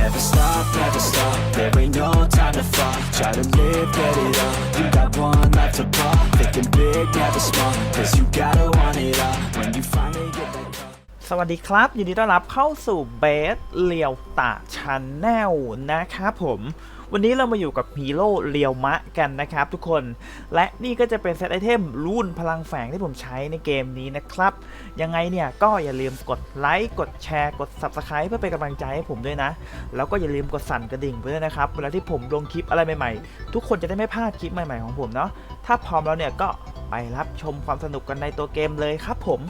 Never stop, never stop, there ain't no time to fuck Try to live, get it up, you got one life to pop Thinking big, never small, cause you gotta want it all When you finally get that สวัสดีครับยินดีต้อนรับเข้าสู่เบสเลียวตาชันแนลนะครับผม วันนี้เรามาอยู่กับฮีโร่เลียวมะกันนะครับทุกคน และนี่ก็จะเป็นเซตไอเทมรุ่นพลังแฝงที่ผมใช้ในเกมนี้นะครับ ยังไงเนี่ยก็อย่าลืมกดไลค์กดแชร์กด Subscribe เพื่อเป็นกำลังใจให้ผมด้วยนะ แล้วก็อย่าลืมกดสั่นกระดิ่งไปด้วยนะครับเวลาที่ผมลงคลิปอะไรใหม่ๆ ทุกคนจะได้ไม่พลาดคลิปใหม่ๆของผมเนาะถ้าพร้อมแล้วเนี่ยก็ไปรับชมความสนุกกันในตัวเกมเลยครับผม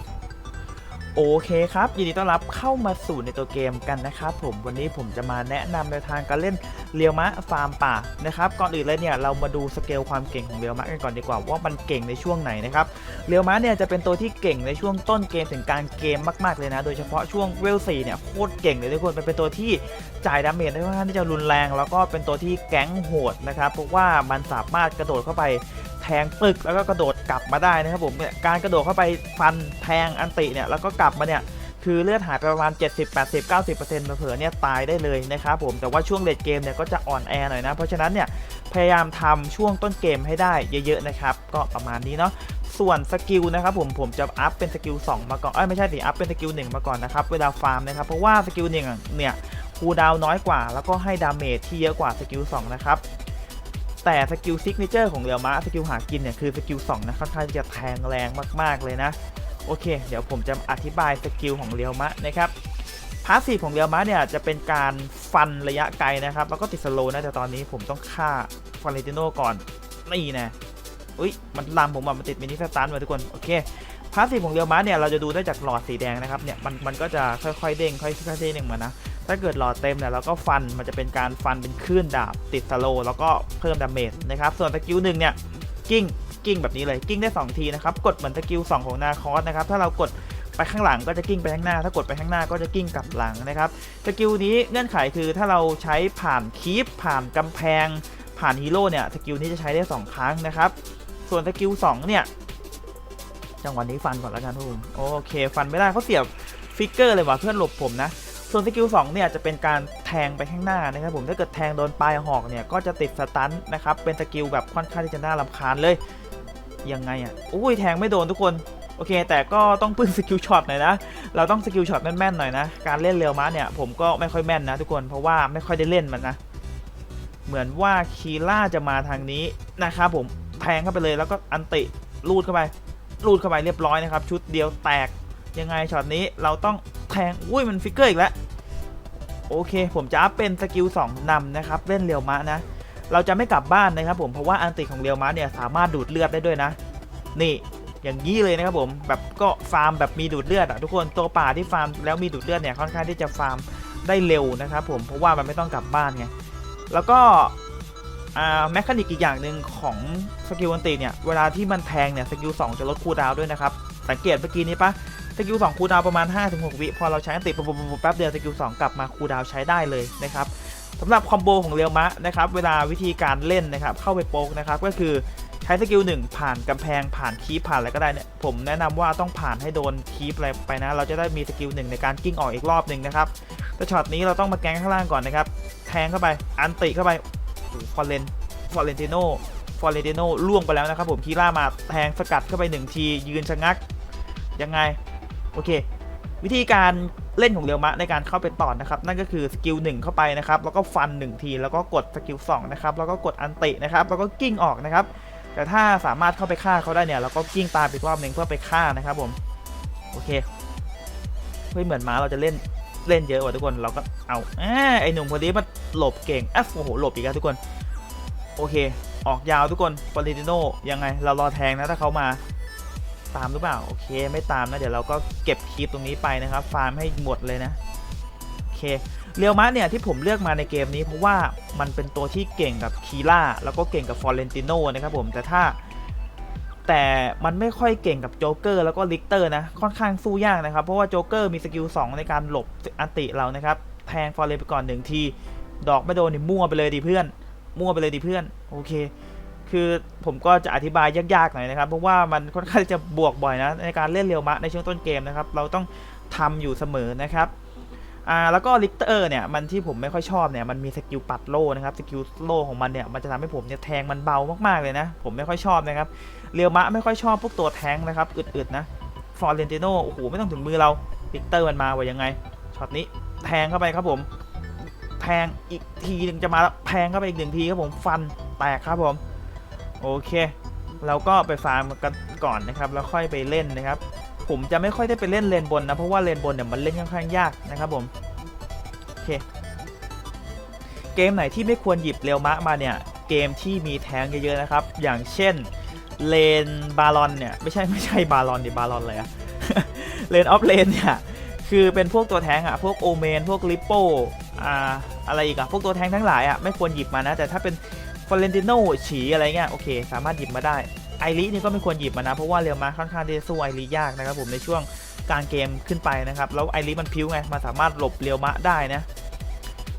โอเคครับยินดีต้อนรับเข้ามาสู่ในตัวเกมกันนะครับผมวันนี้ผมจะมาแนะนำในวทางการเล่นเรียวมะฟาร์มป่านะครับก่อนอื่นเลยเนี่ยเรามาดูสเกลความเก่งของเรียวมะกันก่อนดีกว่าว่ามันเก่งในช่วงไหนนะครับเรียวมะเนี่ยจะเป็นตัวที่เก่งในช่วงต้นเกมถึงกลางเกมมากๆเลยนะ โดยเฉพาะช่วงเวล4เนี่ยโคตรเก่งเลยทุกคนมันเป็นตัวที่จ่ายดาเมจได้ค่อนข้างที่จะรุนแรง แล้วก็เป็นตัวที่แก๊งโหดนะครับเพราะว่ามันสามารถกระโดดเข้าไป ทงปึกแล้วก็กระโดดกลับมาได้นะครับผมเนี่ยการกระโดดเข้าไปฟันแทงอันติเนี่ยแล้วก็กลับมาเนี่ยคือเลือดหายไปประมาณ 70 80 90%เผลอเนี่ยตายได้เลยนะครับผมแต่ว่าช่วงเลดเกมเนี่ยก็จะอ่อนแอหน่อยนะ เพราะฉะนั้นเนี่ยพยายามทำช่วงต้นเกมให้ได้เยอะๆนะครับ ก็ประมาณนี้เนาะส่วนสกิลนะครับผมผมจะอัพเป็นสกิล2มาก่อนเอ้ยไม่ใช่สิอัพเป็นสกิล1มาก่อนนะครับเวลาฟาร์มนะครับเพราะว่าสกิล1เนี่ยคูลดาวน์น้อยกว่า แล้วก็ให้ดาเมจที่เยอะกว่าสกิล2นะครับ แต่สกิลซิกเนเจอร์ของเรียวมะสกิลหากินเนี่ยคือสกิล2นะค่อนข้างจะแทงแรงมากๆเลยนะ โอเค เดี๋ยวผมจะอธิบายสกิลของเรียวมะนะครับพาสซีฟของเรียวมะเนี่ยจะเป็นการฟันระยะไกลนะครับ แล้วก็ติดสโลว์นะแต่ตอนนี้ผมต้องฆ่าฟอเรติโนก่อนนี่นะอุ้ยมันลามผมอะมันติดมินิสตันมาทุกคนโอเคพาสซีฟของเรียวมะเนี่ยเราจะดูได้จากหลอดสีแดงนะครับเนี่ยมันมันก็จะค่อยๆเด้งค่อยๆเด้งมานะ ถ้าเกิดหลอดเต็มเนี่ยเราก็ฟันมันจะเป็นการฟันเป็นคลื่นดาบติดสโลแล้วก็เพิ่มดาเมจนะครับ ส่วนสกิลหนึ่งเนี่ยกิ้งกิ้งแบบนี้เลยกิ้งได้ 2 ทีนะครับ กดเหมือนสกิล2ของนาคอสนะครับ ถ้าเรากดไปข้างหลังก็จะกิ้งไปข้างหน้า ถ้ากดไปข้างหน้าก็จะกิ้งกลับหลังนะครับสกิลนี้เงื่อนไขคือถ้าเราใช้ผ่านคีปผ่านกำแพง ผ่านฮีโร่เนี่ยสกิลนี้จะใช้ได้ 2 ครั้งนะครับ ส่วนสกิล2เนี่ยจังหวะนี้ฟันก่อนแล้วกันทุกคนโอเค ฟันไม่ได้เขาเสียบฟิกเกอร์เลยว่ะเพื่อนหลบผมนะ ส่วนสกิล2เนี่ยจะเป็นการแทงไปข้างหน้านะครับผมถ้าเกิดแทงโดนปลายหอกเนี่ยก็จะติดสตันนะครับเป็นสกิลแบบค่อนข้างที่จะน่ารำคาญเลยยังไงอะอุ้ยแทงไม่โดนทุกคนโอเค แต่ก็ต้องพึ่งสกิลช็อตหน่อยนะ เราต้องสกิลช็อตแม่นๆหน่อยนะ การเล่นเร็วม้าเนี่ยผมก็ไม่ค่อยแม่นนะทุกคน เพราะว่าไม่ค่อยได้เล่นมันนะ เหมือนว่าคีล่าจะมาทางนี้นะครับผม แทงเข้าไปเลยแล้วก็อันติลูดเข้าไปลูดเข้าไปเรียบร้อยนะครับ ชุดเดียวแตก ยังไงช็อตนี้เราต้องแทงอุ้ยมันฟิกเกอร์อีกแล้วโอเค ผมจะอัพเป็นสกิล2นำนะครับเล่นเรียวมะนะ เราจะไม่กลับบ้านนะครับผมเพราะว่าอันติของเรียวมะเนี่ยสามารถดูดเลือดได้ด้วยนะ นี่อย่างนี้เลยนะครับผมแบบก็ฟาร์มแบบมีดูดเลือดอะทุกคนตัวป่าที่ฟาร์มแล้วมีดูดเลือดเนี่ยค่อนข้างที่จะฟาร์มได้เร็วนะครับผมเพราะว่ามันไม่ต้องกลับบ้านไงแล้วก็อ่าแมคานิกอีกอย่างหนึ่งของสกิลอันติเนี่ยเวลาที่มันแทงเนี่ยสกิล2จะลดคูลดาวด้วยนะครับสังเกตเมื่อกี้นี้ปะ สกิล2คูลดาวประมาณ 5-6 วิพอเราใช้อันติปุ๊บปุ๊บแป๊บเดียวสกิล2กลับมาคูลดาวใช้ได้เลยนะครับสำหรับคอมโบของเรียวมะนะครับเวลาวิธีการเล่นนะครับเข้าไปโป๊กนะครับก็คือใช้สกิล1ผ่านกำแพงผ่านคีผ่านอะไรก็ได้เนี่ยผมแนะนำว่าต้องผ่านให้โดนคีปอะไรไปนะ เราจะได้มีสกิล1ในการกิ้งออกอีกรอบหนึ่งนะครับแต่ช็อตนี้เราต้องมาแกงข้างล่างก่อนนะครับแทงเข้าไปอันติเข้าไปฟอร์เรนฟอร์เรนติโนฟอร์เรนติโนล่วงไปแล้วนะครับผมคีล่ามาแทงสกัดเข้าไปหนึ่งทียืนชะงักยังไง โอเค วิธีการเล่นของเรียวมะในการเข้าไปต่อนะครับ นั่นก็คือสกิล1เข้าไปนะครับแล้วก็ฟัน 1 ทีแล้วก็กดสกิล2นะครับแล้วก็กดอันตินะครับแล้วก็กิ้งออกนะครับ แต่ถ้าสามารถเข้าไปฆ่าเขาได้เนี่ยเราก็กิ้งตามอีกรอบหนึ่งเพื่อไปฆ่านะครับผมโอเคเฮ้ยเหมือนม้าเราจะเล่นเล่นเยอะกว่าทุกคนเราก็เอาอไอหนุ่มคนนี้มันหลบเก่งอะโอ้โหหลบอีกแล้วทุกคน โอเค ออกยาวทุกคนฟอริติโนยังไง เรารอแทงนะถ้าเขามา ตามหรือเปล่าโอเคไม่ตามนะเดี๋ยวเราก็เก็บคลิปตรงนี้ไปนะครับ ฟาร์มให้หมดเลยนะโอเคเรียวมะเนี่ยที่ผมเลือกมาในเกมนี้ เพราะว่ามันเป็นตัวที่เก่งกับคีล่าแล้วก็เก่งกับฟอร์เรนติโนนะครับผมแต่ถ้า แต่มันไม่ค่อยเก่งกับโจ๊กเกอร์แล้วก็ลิกเตอร์นะค่อนข้างสู้ยากนะครับ เพราะว่าโจ๊กเกอร์มีสกิล2ในการหลบอันติเรานะครับแทงฟอร์เรนไปก่อนหนึ่งทีดอกไม่โดนนี่มั่วไปเลยดิเพื่อน มั่วไปเลยดิเพื่อนโอเค คือผมก็จะอธิบายยากๆหน่อยนะครับ เพราะว่ามันค่อนข้างจะบวกบ่อยนะในการเล่นเรียวมะในช่วงต้นเกมนะครับ เราต้องทำอยู่เสมอนะครับอ่าแล้วก็ลิกเตอร์เนี่ยมันที่ผมไม่ค่อยชอบเนี่ยมันมีสกิลปัดโล่นะครับสกิลโล่ของมันเนี่ยมันจะทำให้ผมเนี่ยแทงมันเบามากๆเลยนะ ผมไม่ค่อยชอบนะครับเรียวมะไม่ค่อยชอบพวกตัวแทงนะครับอึดๆนะฟอร์เรนติโนโอ้โหไม่ต้องถึงมือเราลิกเตอร์มันมาว่ายังไงช็อตนี้แทงเข้าไปครับผมแทงอีกทีหนึ่งจะมาแล้วแทงเข้าไปอีกหนึ่งทีครับผมฟันแตกครับผม โอเค เราก็ไปฟาร์มกันก่อนนะครับ แล้วค่อยไปเล่นนะครับ ผมจะไม่ค่อยได้ไปเล่นเลนบนนะ เพราะว่าเลนบนเนี่ยมันเล่นค่อนข้างยากนะครับผมโอเค เกมไหนที่ไม่ควรหยิบเรยวมะมาเนี่ย เกมที่มีแทงเยอะๆนะครับ อย่างเช่นเลนบาลอนเนี่ย ไม่ใช่ไม่ใช่บาลอนดิบาลอนเลยอะเลนออฟเลนเนี่ยคือเป็นพวกตัวแทงอะพวกโอเมน พวกลิปโปอ่าอะไรอีกอะพวกตัวแทงทั้งหลายอะไม่ควรหยิบมานะ แต่ถ้าเป็น ฟอเรนติโนฉีอะไรเงี้ยโอเค สามารถหยิบมาได้ไอรินี่ก็ไม่ควรหยิบมานะ เพราะว่าเรียวมาค่อนข้างที่จะสู้ไอริยากนะครับผมในช่วงกลางเกมขึ้นไปนะครับ แล้วไอริมันพิ้วไงมันสามารถหลบเรียวมะได้นะ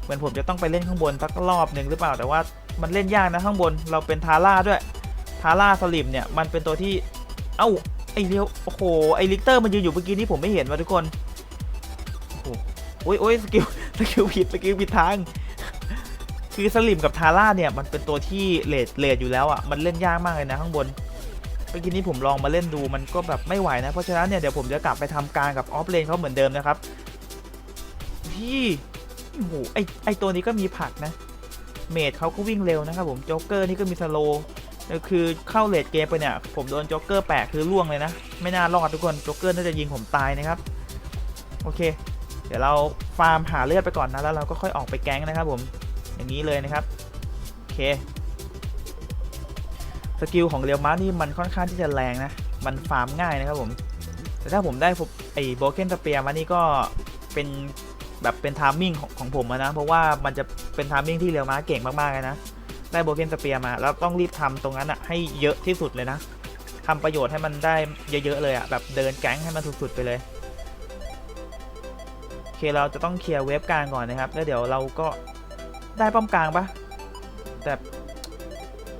เหมือนผมจะต้องไปเล่นข้างบนสักรอบหนึ่งหรือเปล่าแต่ว่ามันเล่นยากนะข้างบนเราเป็นทาร่าด้วยทาร่าสลิมเนี่ยมันเป็นตัวที่เอ้าไอเรียวโอ้โหไอลิกเตอร์มันยืนอยู่เมื่อกี้นี้ผมไม่เห็นว่ะทุกคนโอ้โหโอ้ยโอ้ยสกิลสกิลผิดสกิลผิดทาง คือสลิมกับทาร่าเนี่ยมันเป็นตัวที่เลดเลดอยู่แล้วอะมันเล่นยากมากเลยนะข้างบนเมื่อกี้นี้ผมลองมาเล่นดูมันก็แบบไม่ไหวนะ เพราะฉะนั้นเนี่ยเดี๋ยวผมจะกลับไปทำการกับออฟเลนเขาเหมือนเดิมนะครับพี่โอ้โหไอไอตัวนี้ก็มีผักนะ เมดเขาก็วิ่งเร็วนะครับผมโจ๊กเกอร์นี่ก็มีสโลคือเข้าเลดเกมไปเนี่ย ผมโดนโจ๊กเกอร์แปะคือล่วงเลยนะ ไม่น่ารอดทุกคนโจ๊กเกอร์น่าจะยิงผมตายนะครับ โอเค เดี๋ยวเราฟาร์มหาเลือดไปก่อนนะแล้วเราก็ค่อยออกไปแก๊งนะครับผม อย่างนี้เลยนะครับโอเคสกิลของเรียวมานี่มันค่อนข้างที่จะแรงนะ มันฟาร์มง่ายนะครับผม แต่ถ้าผมได้พไอ้โบเกนสเปียมานี่ก็เป็นแบบเป็นทามมิ่งของของผมนะ เพราะว่ามันจะเป็นทามมิ่งที่เรียวมาเก่งมากๆเลยนะ ได้โบเกนสเปียมาแล้วต้องรีบทำตรงนั้นอะให้เยอะที่สุดเลยนะทำประโยชน์ให้มันได้เยอะๆเลยอะแบบเดินแก๊งให้มันสุดๆไปเลยโอเคเราจะต้องเคลียร์เวฟกลางก่อนนะครับ แล้วเดี๋ยวเราก็ ได้ป้อมกลางปะแต่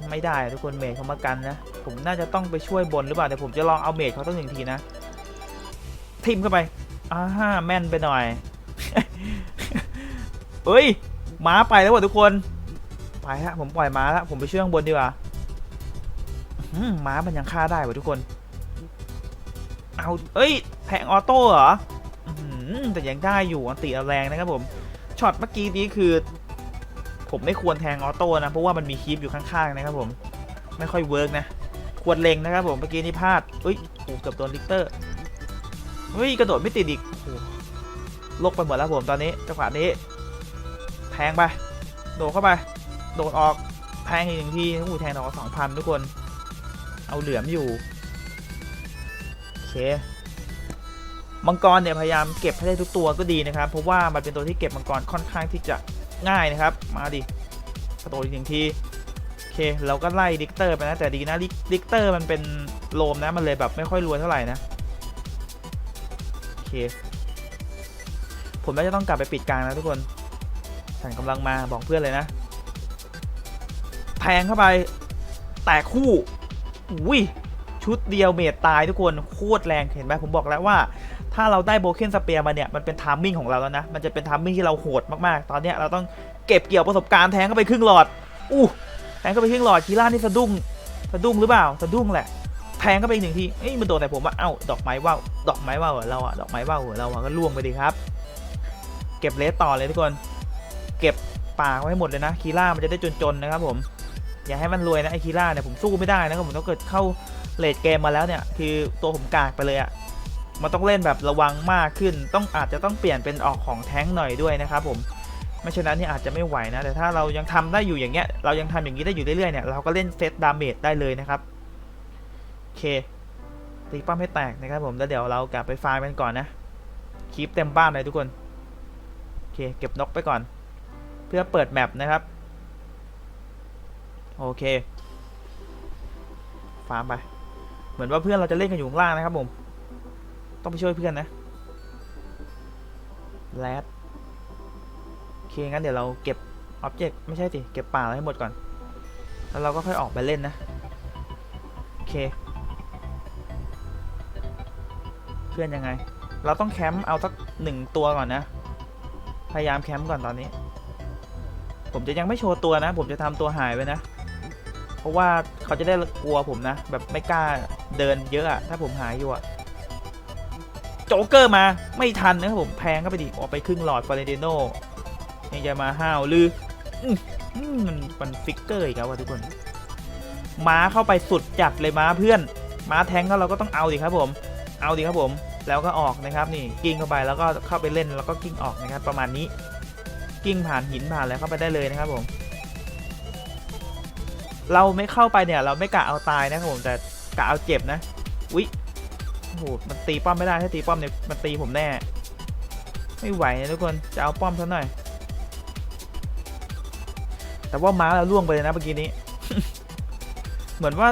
ไม่ได้ทุกคนเมดเขามากันนะ ผมน่าจะต้องไปช่วยบนหรือเปล่าแต่ผมจะลองเอาเมดเขาตั้งหนึ่งทีนะ ทิมเข้าไปอ่าฮ่าแม่นไปหน่อยเฮ้ยม้าไปแล้วว่ะทุกคน ไปฮะผมปล่อยม้าแล้วผมไปช่วยข้างบนดีกว่าม้ามันยังฆ่าได้ว่ะทุกคน เอาเอ้ยแพงออโต้เหรออื้อหือแต่ยังได้อยู่อันติแรงนะครับผมช็อตเมื่อกี้นี้คือ ผมไม่ควรแทงออโต้นะ เพราะว่ามันมีคีปอยู่ข้างๆนะครับผม ไม่ค่อยเวิร์กนะ ควรเล็งนะครับผม เมื่อกี้นี่พลาดเอ้ยโอ้เกือบโดนลิกเตอร์เฮ้ยกระโดดไม่ติดอีกโอ้ลกไปหมดแล้วผมตอนนี้จังหวะนี้ แทงไป โดดเข้าไป โดดออก แทงอีกหนึ่งทีโอ้แทงดอกสองพันทุกคน เอาเหลือมอยู่โอเคมังกรเนี่ยพยายามเก็บให้ได้ทุกตัวก็ดีนะครับ เพราะว่ามันเป็นตัวที่เก็บมังกรค่อนข้างที่จะ ง่ายนะครับ มาดิกระโดดอีกหนึ่งที โอเค เราก็ไล่ดิกเตอร์ไปนะ แต่ดีนะดิดิกเตอร์มันเป็นโลมนะ มันเลยแบบไม่ค่อยรวยเท่าไหร่นะ โอเค ผมน่าจะต้องกลับไปปิดกลางนะทุกคนสั่งกำลังมาบอกเพื่อนเลยนะ แทงเข้าไป แตกคู่อุ้ยชุดเดียวเมดตายทุกคน โคตรแรง เห็นไหมผมบอกแล้วว่า ถ้าเราได้โบเคนสเปียร์มาเนี่ย มันเป็นทามมิ่งของเราแล้วนะ มันจะเป็นทามมิ่งที่เราโหดมากๆ ตอนเนี้ยเราต้องเก็บเกี่ยวประสบการณ์แทงเข้าไปครึ่งหลอด อู้ แทงเข้าไปครึ่งหลอดคีร่านี่สะดุ้ง สะดุ้งหรือเปล่า สะดุ้งแหละ แทงเข้าไปอีกหนึ่งที เอ้ยมันโดนแต่ผมว่าเอ้า ดอกไม้ว่าว ดอกไม้ว่าวเหรอเราอะดอกไม้ว่าวเหรอเราอะก็ล่วงไปดีครับ เก็บเลสต่อเลยทุกคน เก็บป่าไว้ให้หมดเลยนะ คีร่ามันจะได้จนๆนะครับผม อย่าให้มันรวยนะไอคีร่าเนี่ยผมสู้ไม่ได้นะครับผมต้องเกิดเข้าเลดเกมมาแล้วเนี่ยคือตัวผมกากไปเลยอะ มันต้องเล่นแบบระวังมากขึ้น ต้องอาจจะต้องเปลี่ยนเป็นออกของแท้งหน่อยด้วยนะครับผมไม่เช่นนั้นนี่อาจจะไม่ไหวนะ แต่ถ้าเรายังทำได้อยู่อย่างเงี้ย เรายังทำอย่างนี้ได้อยู่เรื่อยๆเนี่ย เราก็เล่นเซตดาเมจได้เลยนะครับโอเค ตีป้อมให้แตกนะครับผมแล้วเดี๋ยวเรากลับไปฟาร์มกันก่อนนะคีปเต็มบ้านเลยทุกคนเค เก็บนกไปก่อน เพื่อเปิดแมปนะครับ โอเค ฟาร์มไป เหมือนว่าเพื่อนเราจะเล่นกันอยู่ข้างล่างนะครับผม ต้องไปช่วยเพื่อนนะแรดโอเคงั้นเดี๋ยวเราเก็บอ็อบเจกต์ไม่ใช่สิ เก็บป่าให้หมดก่อน แล้วเราก็ค่อยออกไปเล่นนะ โอเค เพื่อนยังไง เราต้องแคมป์เอาสักหนึ่งตัวก่อนนะ พยายามแคมป์ก่อนตอนนี้ ผมจะยังไม่โชว์ตัวนะ ผมจะทำตัวหายไว้นะ เพราะว่าเขาจะได้กลัวผมนะ แบบไม่กล้าเดินเยอะอะถ้าผมหายอยู่อะ โจ๊กเกอร์มาไม่ทันนะครับผมแพงก็ไปดิออกไปครึ่งหลอดฟอเรนติโนยังจะมาห้าวลืออื้อมันมันฟิกเกอร์อีกแล้วว่ะทุกคน ม้าเข้าไปสุดจัดเลยม้าเพื่อน ม้าแทงก็เราก็ต้องเอาดิครับผม เอาดิครับผม แล้วก็ออกนะครับนี่กิ้งเข้าไปแล้วก็เข้าไปเล่นแล้วก็กิ้งออกนะครับประมาณนี้ กิ้งผ่านหินผ่านอะไรเข้าไปได้เลยนะครับผม เราไม่เข้าไปเนี่ยเราไม่กะเอาตายนะครับผมแต่กะเอาเจ็บนะวิ โอ้โหมันตีป้อมไม่ได้ถ้าตีป้อมเนี่ยมันตีผมแน่ ไม่ไหวนะทุกคนจะเอาป้อมซะหน่อย แต่ว่าม้าเราล่วงไปเลยนะเมื่อกี้นี้ เหมือนว่า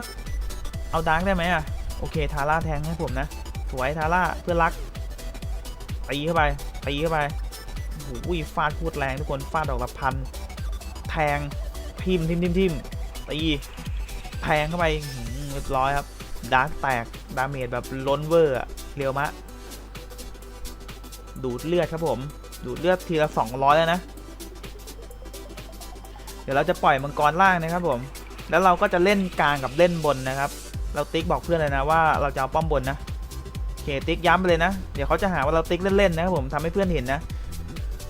เอาดาร์กได้ไหมอะโอเคทาร่าแทงให้ผมนะสวยทาร่าเพื่อรักตีเข้าไปตีเข้าไปโอ้โหฟาดโคตรแรงทุกคนฟาดดอกละพันแทงทิมทิมทิมทิมตีแทงเข้าไปเรียบร้อยครับดาร์กแตก ดาเมจแบบล้นเวอร์อะเรียวมะ ดูดเลือดครับผม ดูดเลือดทีละ200แล้วนะ เดี๋ยวเราจะปล่อยมังกรล่างนะครับผม แล้วเราก็จะเล่นกลางกับเล่นบนนะครับ เราติ๊กบอกเพื่อนเลยนะว่าเราจะเอาป้อมบนนะโอเคติ๊กย้ำไปเลยนะ เดี๋ยวเขาจะหาว่าเราติ๊กเล่นๆนะครับผมทำให้เพื่อนเห็นนะ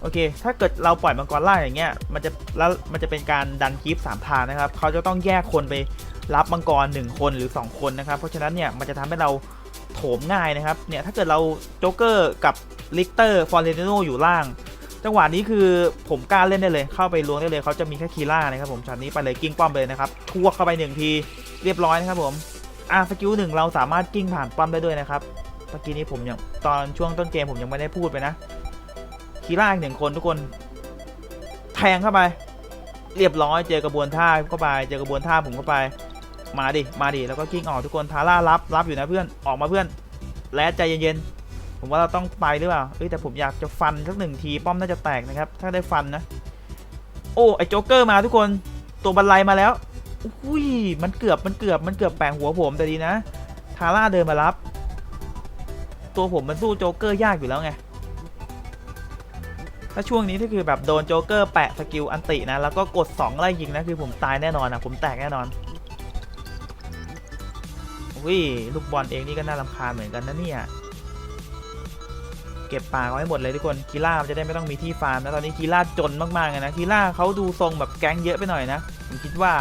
โอเค ถ้าเกิดเราปล่อยมังกรล่างอย่างเงี้ย มันจะแล้วมันจะเป็นการดันคลิปสามทางนะครับ เขาจะต้องแยกคนไป รับมังกรหนึ่งคนหรือ 2 คนนะครับ เพราะฉะนั้นเนี่ยมันจะทำให้เราโถมง่ายนะครับเนี่ยถ้าเกิดเราโจ๊กเกอร์กับลิกเตอร์ฟอร์เรนโนอยู่ล่าง จังหวะนี้คือผมกล้าเล่นได้เลย เข้าไปล้วงได้เลยเขาจะมีแค่คีล่านะครับผมช็อตนี้ไปเลยกิ้งป้อมไปเลยนะครับทั่วเข้าไปหนึ่งทีเรียบร้อยนะครับผมอะสกิลหนึ่งเราสามารถกิ้งผ่านป้อมได้ด้วยนะครับเมื่อกี้นี้ผมยังตอนช่วงต้นเกมผมยังไม่ได้พูดไปนะคีล่าอีกหนึ่งคนทุกคนแทงเข้าไป เรียบร้อยเจอกระบวนท่าเข้าไป เจอกระบวนท่าผมเข้าไป มาดิ มาดิ แล้วก็กิ้งออกทุกคน ทาร่ารับ รับอยู่นะเพื่อน ออกมาเพื่อน และใจเย็นๆ ผมว่าเราต้องไปหรือเปล่า เอ้ยแต่ผมอยากจะฟันสักหนึ่งทีป้อมน่าจะแตกนะครับ ถ้าได้ฟันนะ โอ้ไอโจ๊กเกอร์มาทุกคน ตัวบันไลมาแล้ว อุ้ย มันเกือบ มันเกือบ มันเกือบแปงหัวผมแต่ดีนะ ทาร่าเดินมารับ ตัวผมมันสู้โจ๊กเกอร์ยากอยู่แล้วไง ถ้าช่วงนี้ถ้าคือแบบโดนโจ๊กเกอร์แปะสกิลอันตินะ แล้วก็กด2ไล่ยิงนะ คือผมตายแน่นอนอะ ผมแตกแน่นอน อุ้ยลูกบอลเองนี่ก็น่ารำคาญเหมือนกันนะเนี่ย เก็บปลาเอาให้หมดเลยทุกคนคีล่าจะได้ไม่ต้องมีที่ฟาร์มนะตอนนี้คีล่าจนมากๆเลยนะคีล่าเขาดูทรงแบบแก๊งเยอะไปหน่อยนะผมคิดว่า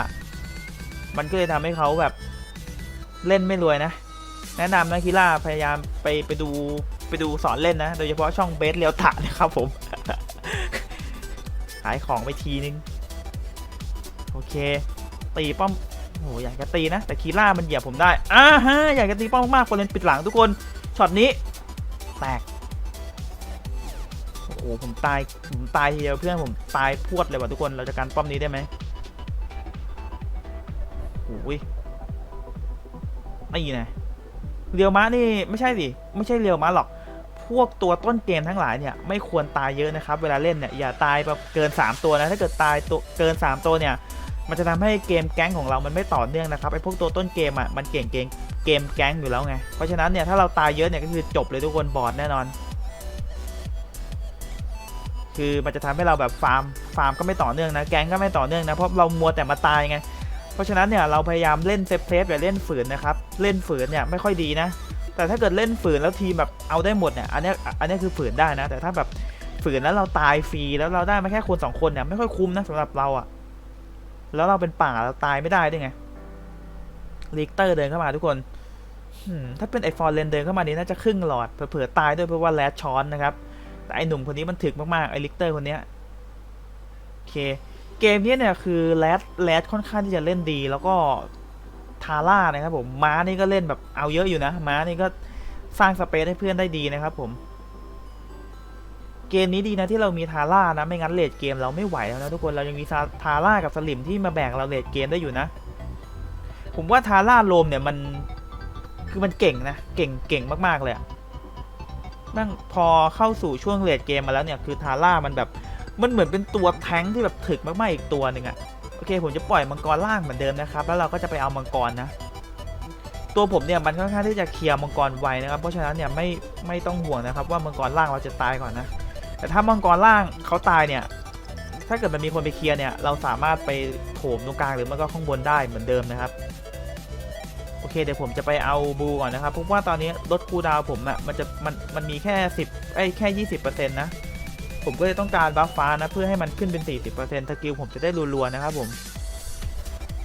มันก็เลยทำให้เขาแบบเล่นไม่รวยนะ แนะนำนะคีล่าพยายามไปไปดูไปดูสอนเล่นนะ โดยเฉพาะช่องเบสเลียวถะนะครับผมขายของไปทีนึง โอเค ตีป้อม หอยากจะตีนะ แต่คีล่ามันเหยียบผมได้อ่าฮะอยากจะตีป้อมมากๆคนเล่นปิดหลังทุกคนช็อตนี้ แตกโอ้โหผมตายผมตายทีเดียวเพื่อนผมตายพวดเลยว่ะทุกคนเราจะการป้อมนี้ได้ไหมโอ้ยนี่นะเรียวม้านี่ไม่ใช่สิไม่ใช่เรียวม้าหรอกพวกตัวต้นเกมทั้งหลายเนี่ยไม่ควรตายเยอะนะครับ เวลาเล่นเนี่ยอย่าตายแบบเกิน 3 ตัวนะถ้าเกิดตายตัวเกิน 3 ตัวเนี่ย มันจะทำให้เกมแก๊งของเรามันไม่ต่อเนื่องนะครับไอ้พวกตัวต้นเกมอะมันเก่งเกมเกมแก๊งอยู่แล้วไงเพราะฉะนั้นเนี่ยถ้าเราตายเยอะเนี่ยก็คือจบเลยทุกคนบอดแน่นอน คือมันจะทำให้เราแบบฟาร์มฟาร์มก็ไม่ต่อเนื่องนะแก๊งก็ไม่ต่อเนื่องนะเพราะเรามัวแต่มาตายไงเพราะฉะนั้นเนี่ยเราพยายามเล่นเซฟเซฟอย่าเล่นฝืนนะครับเล่นฝืนเนี่ยไม่ค่อยดีนะแต่ถ้าเกิดเล่นฝืนแล้วทีมแบบเอาได้หมดเนี่ยอันนี้อันนี้คือฝืนได้นะ แต่ถ้าแบบฝืนแล้วเราตายฟรีแล้วเราได้มาแค่คนสองคนเนี่ยไม่ค่อยคุ้มนะสำหรับเราอะ แล้วเราเป็นป่าเราตายไม่ได้ด้วยไงลิกเตอร์เดินเข้ามาทุกคนถ้าเป็นไอฟอร์เรนเดินเข้ามานี้น่าจะครึ่งหลอดเผื่อตายด้วยเพราะว่าแรดช้อนนะครับ แต่ไอหนุ่มคนนี้มันถึกมากๆไอลิกเตอร์คนเนี้ยโอเค เกมนี้เนี่ยคือแรดแรดค่อนข้างที่จะเล่นดี แล้วก็ทาร่านะครับผมม้านี่ก็เล่นแบบเอาเยอะอยู่นะม้านี่ก็สร้างสเปซให้เพื่อนได้ดีนะครับผม เกมนี้ดีนะที่เรามีทาร่านะ ไม่งั้นเลดเกมเราไม่ไหวแล้วนะทุกคนเรายังมีทาร่ากับสลิมที่มาแบกเราเลดเกมได้อยู่นะ ผมว่าทาร่าโลมเนี่ยมันคือมันเก่งนะ เก่งเก่งมากๆเลยอะแม่งพอเข้าสู่ช่วงเลดเกมมาแล้วเนี่ยคือทาร่ามันแบบมันเหมือนเป็นตัวแท้งที่แบบถึกมากๆอีกตัวหนึ่งอะโอเคผมจะปล่อยมังกรล่างเหมือนเดิมนะครับ แล้วเราก็จะไปเอามังกรนะตัวผมเนี่ยมันค่อนข้างที่จะเคลียร์มังกรไวนะครับ เพราะฉะนั้นเนี่ยไม่ไม่ต้องห่วงนะครับว่ามังกรล่างเราจะตายก่อนนะ แต่ถ้ามังกรล่างเขาตายเนี่ย ถ้าเกิดมันมีคนไปเคลียร์เนี่ย เราสามารถไปโถมตรงกลางหรือไม่ก็ข้างบนได้เหมือนเดิมนะครับ โอเคเดี๋ยวผมจะไปเอาบูก่อนนะครับเพราะว่าตอนนี้ลดคูดาวผมอะมันจะมันมันมีแค่10ไอ้แค่ 20%นะผมก็เลยต้องการบัฟฟ้านะเพื่อให้มันขึ้นเป็น 40%สกิลผมจะได้รัวๆนะครับผม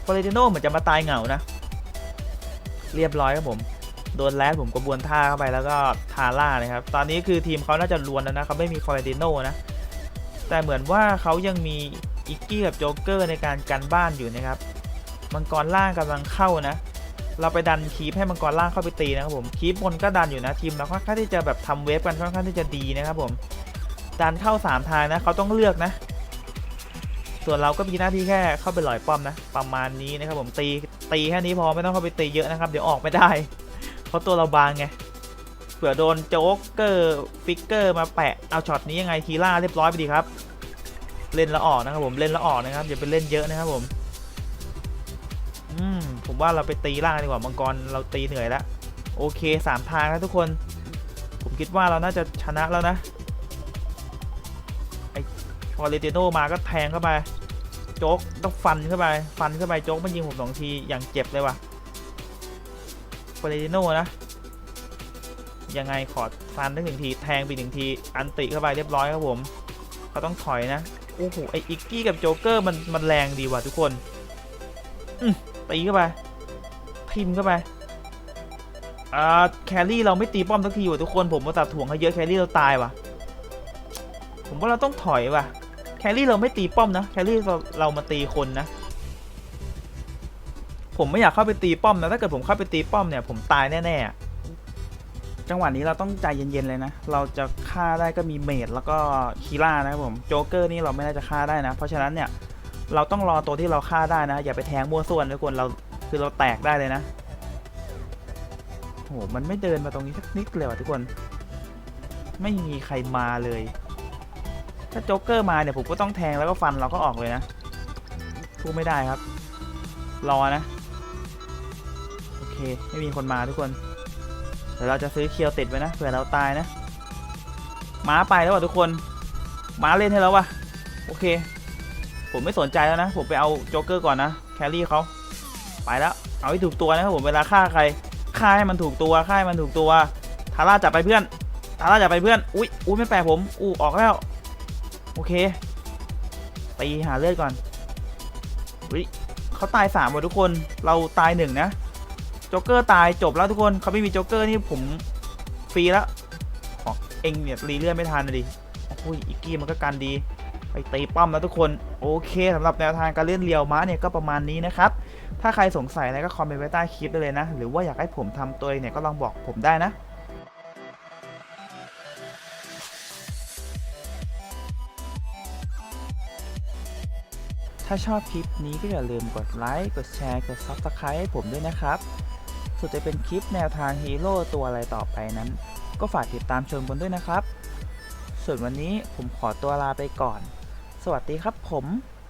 ฟอเรติโนเหมือนจะมาตายเหงานะ เรียบร้อยครับผม โดนแรดผมกระบวนท่าเข้าไปแล้วก็ทาร่านะครับ ตอนนี้คือทีมเขาน่าจะรวนแล้วนะเขาไม่มีฟอเรติโนนะ แต่เหมือนว่าเขายังมีอิกกี้กับโจ๊กเกอร์ในการกันบ้านอยู่นะครับ มังกรล่างกำลังเข้านะ เราไปดันคีปให้มังกรล่างเข้าไปตีนะครับผมคีปบนก็ดันอยู่นะทีมเราค่อนข้างที่จะแบบทำเวฟกันค่อนข้างที่จะดีนะครับผม ดันเข้า 3 ทางนะเขาต้องเลือกนะส่วนเราก็มีหน้าที่แค่เข้าไปหลอยป้อมนะ ประมาณนี้นะครับผมตีตีแค่นี้พอไม่ต้องเข้าไปตีเยอะนะครับ เดี๋ยวออกไม่ได้ เพราะตัวเราบางไงเผื่อโดนโจ๊กเกอร์ฟิกเกอร์มาแปะเอาช็อตนี้ยังไงคีล่าเรียบร้อยไปดีครับ เล่นแล้วออกนะครับผมเล่นแล้วออกนะครับอย่าไปเล่นเยอะนะครับผมอืมผมว่าเราไปตีล่างดีกว่ามังกรเราตีเหนื่อยแล้วโอเคสามทางนะทุกคน ผมคิดว่าเราน่าจะชนะแล้วนะไอฟอร์เรติโนมาก็แทงเข้าไปโจ๊กต้องฟันเข้าไป ฟันเข้าไปโจ๊กมันยิงผมสองทีอย่างเจ็บเลยว่ะ ฟอร์เรโนนะ ยังไงขอฟันได้หนึ่งที แทงไปหนึ่งที อันติเข้าไปเรียบร้อยครับผมเขาต้องถอยนะ โอ้โห ไออิกกี้กับโจ๊กเกอร์มันมันแรงดีว่ะทุกคนตีเข้าไปทิมเข้าไปอ่าแครี่เราไม่ตีป้อมสักทีว่ะทุกคนผมมาตัดถ่วงเขาเยอะแครี่เราตายว่ะ ผมว่าเราต้องถอยว่ะ แครี่เราไม่ตีป้อมนะ แครี่เราเรามาตีคนนะ ผมไม่อยากเข้าไปตีป้อมนะถ้าเกิดผมเข้าไปตีป้อมเนี่ยผมตายแน่ๆ จังหวะนี้เราต้องใจเย็นๆเลยนะ เราจะฆ่าได้ก็มีเมดแล้วก็คีล่านะครับผมโจ๊กเกอร์นี่เราไม่น่าจะฆ่าได้นะ เพราะฉะนั้นเนี่ยเราต้องรอตัวที่เราฆ่าได้นะ อย่าไปแทงมั่วส่วนทุกคนเราคือเราแตกได้เลยนะโหมันไม่เดินมาตรงนี้สักนิดเลยว่ะทุกคน ไม่มีใครมาเลย ถ้าโจ๊กเกอร์มาเนี่ยผมก็ต้องแทงแล้วก็ฟันเราก็ออกเลยนะสู้ไม่ได้ครับ รอนะ เคไม่มีคนมาทุกคนเดี๋ยวเราจะซื้อเคียวติดไว้นะเผื่อเราตายนะม้าไปแล้วว่ะทุกคนม้าเล่นให้แล้วว่ะโอเค ผมไม่สนใจแล้วนะ ผมไปเอาโจ๊กเกอร์ก่อนนะแครี่เขาไปแล้วเอาให้ถูกตัวนะครับผมเวลาฆ่าใครฆ่าให้มันถูกตัวฆ่าให้มันถูกตัวทาร่าจับไปเพื่อนทาร่าจับไปเพื่อนอุ้ยอุ้ยไม่แปลผมอู้ออกแล้วโอเคตีหาเลือดก่อนอุ้ยเขาตายสามว่ะทุกคนเราตายหนึ่งนะ โจ๊กเกอร์ตายจบแล้วทุกคนเขาไม่มีโจ๊กเกอร์นี่ผมฟรีแล้วของเองเนี่ยรีเลื่อดไม่ทันนะดิโอ้ยอีกกี้มันก็กันดีไปตีป้อมแล้วทุกคนโอเคสำหรับแนวทางการเล่นเรียวม้าเนี่ยก็ประมาณนี้นะครับถ้าใครสงสัยอะไรก็คอมเมนต์ไว้ใต้คลิปได้เลยนะ หรือว่าอยากให้ผมทำตัวเองเนี่ยก็ลองบอกผมได้นะถ้าชอบคลิปนี้ก็อย่าลืมกดไลค์ กดแชร์ กด Subscribe ให้ผมด้วยนะครับ ส่วนจะเป็นคลิปแนวทางฮีโร่ตัวอะไรต่อไปนั้น ก็ฝากติดตามชมกันด้วยนะครับ ส่วนวันนี้ผมขอตัวลาไปก่อน สวัสดีครับผม